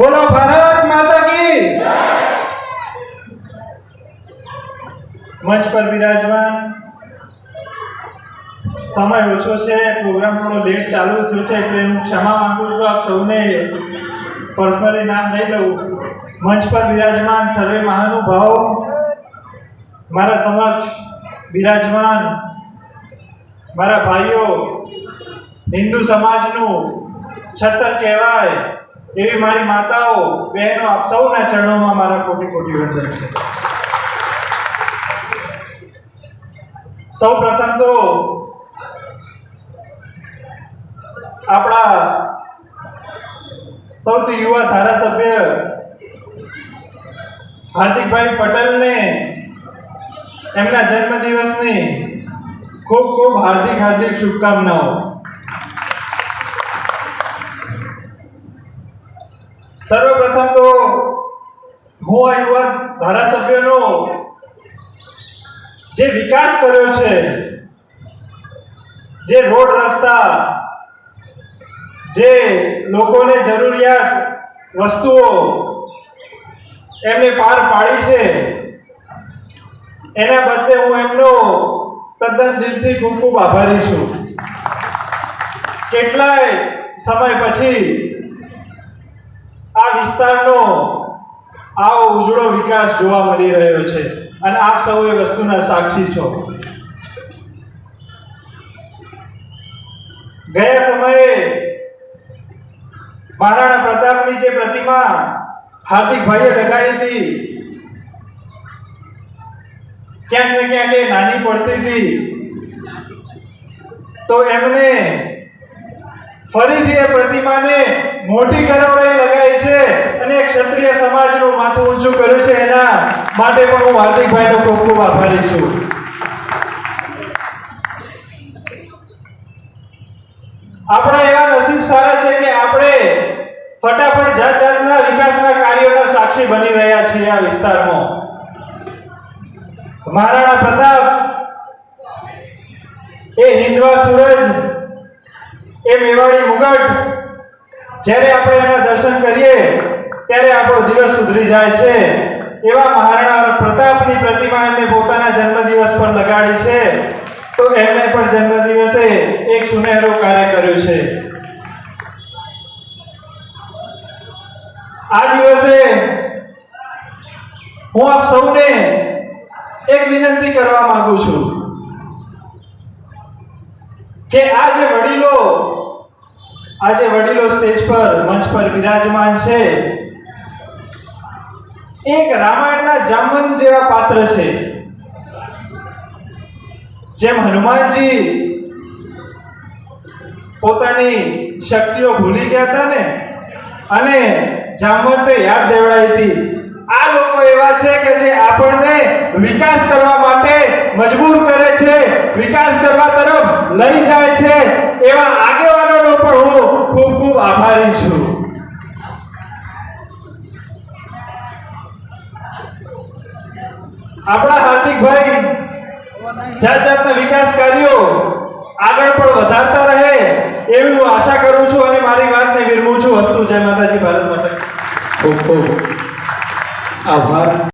બોલો ભારત માતા કી. મંચ પર બિરાજમાન સમય ઓછો છે પ્રોગ્રામ થોડો લેટ ચાલુ થયો છે, એટલે હું ક્ષમા માંગુ છું, આપ સૌને પર્સનલી નામ નહીં લઉં. મંચ પર બિરાજમાન સર્વે મહાનુભાવો, મારા સમક્ષ બિરાજમાન મારા ભાઈઓ, હિન્દુ સમાજનું છતર કહેવાય. એવી મારી માતાઓ, બહેનો, આપ સૌના ચરણોમાં મારા કોટી કોટી વંદન છે. સૌ પ્રથમ તો આપણા સૌથી યુવા ધારાસભ્ય હાર્દિકભાઈ પટેલને એમના જન્મદિવસની ખૂબ ખૂબ હાર્દિક હાર્દિક શુભકામનાઓ. સર્વપ્રથમ તો હું યુવા ધારાસભ્યનો જે વિકાસ કર્યો છે, જે રોડ રસ્તા, જે લોકોને જરૂરિયાત વસ્તુઓ એમને પાર પાડી છે, એના બદલે હું એમનો તદ્દન દિલથી ખૂબ ખૂબ આભારી છું. કેટલાય સમય પછી વિસ્તારનો આવો ઉજળો વિકાસ જોવા મળી રહ્યો છે. અને આપ સૌ એ વસ્તુના સાક્ષી છો. ગયા સમયે મહારાણા પ્રતાપની જે પ્રતિમા હાર્દિકભાઈએ લગાવી હતી, ક્યાંક ને ક્યાંક એ નાની પડતી હતી, તો એમને ફરીથી એ પ્રતિમાને મોટી કરવડાઈ લગાવી છે અને ક્ષત્રિય સમાજનું માથું ઊંચું કર્યું છે. એના માટે પણ હું હાર્દિકભાઈનો ખૂબ ખૂબ આભારી છું. આપણા એવા નસીબ સારા છે કે આપણે ફટાફટ જાત જાતના વિકાસના કાર્યોના સાક્ષી બની રહ્યા છીએ આ વિસ્તારમાં. મહારાણા પ્રતાપ, એ હિન્દવા સૂરજ એ મેવાડી મુગટ જ્યારે આપણે એના દર્શન કરીએ, ત્યારે આપણો દિવસ સુધરી જાય છે. એવા મહારાણા પ્રતાપની પ્રતિમા એમને પોતાના જન્મદિવસ પર લગાડી છે. તો એમને પણ જન્મદિવસે એક સુનહેરો કાર્ય કર્યું છે. આ દિવસે હું આપ સૌને એક વિનંતી કરવા માંગુ છું કે આ જે વડીલો આ જે વડીલો સ્ટેજ પર, મંચ પર વિરાજમાન છે. એક રામાયણના જામવંત જેવા પાત્ર છે. જેમ હનુમાનજી પોતાની શક્તિઓ ભૂલી ગયા હતા ને, અને જામવંતે યાદ દેવડાવી હતી. આ લોકો એવા છે કે જે આપણને વિકાસ કરવા માટે મજબૂર કરે છે, વિકાસ કરવા તરફ લઈ જાય છે, એવા આપણા હાર્દિકભાઈ જાત જાતના વિકાસ કાર્યો આગળ પણ વધારતા રહે એવી હું આશા કરું છું અને મારી વાતને વિરમું છું. વસ્તુ જય માતાજી, ભારત માતા ખૂબ ખૂબ. આભાર.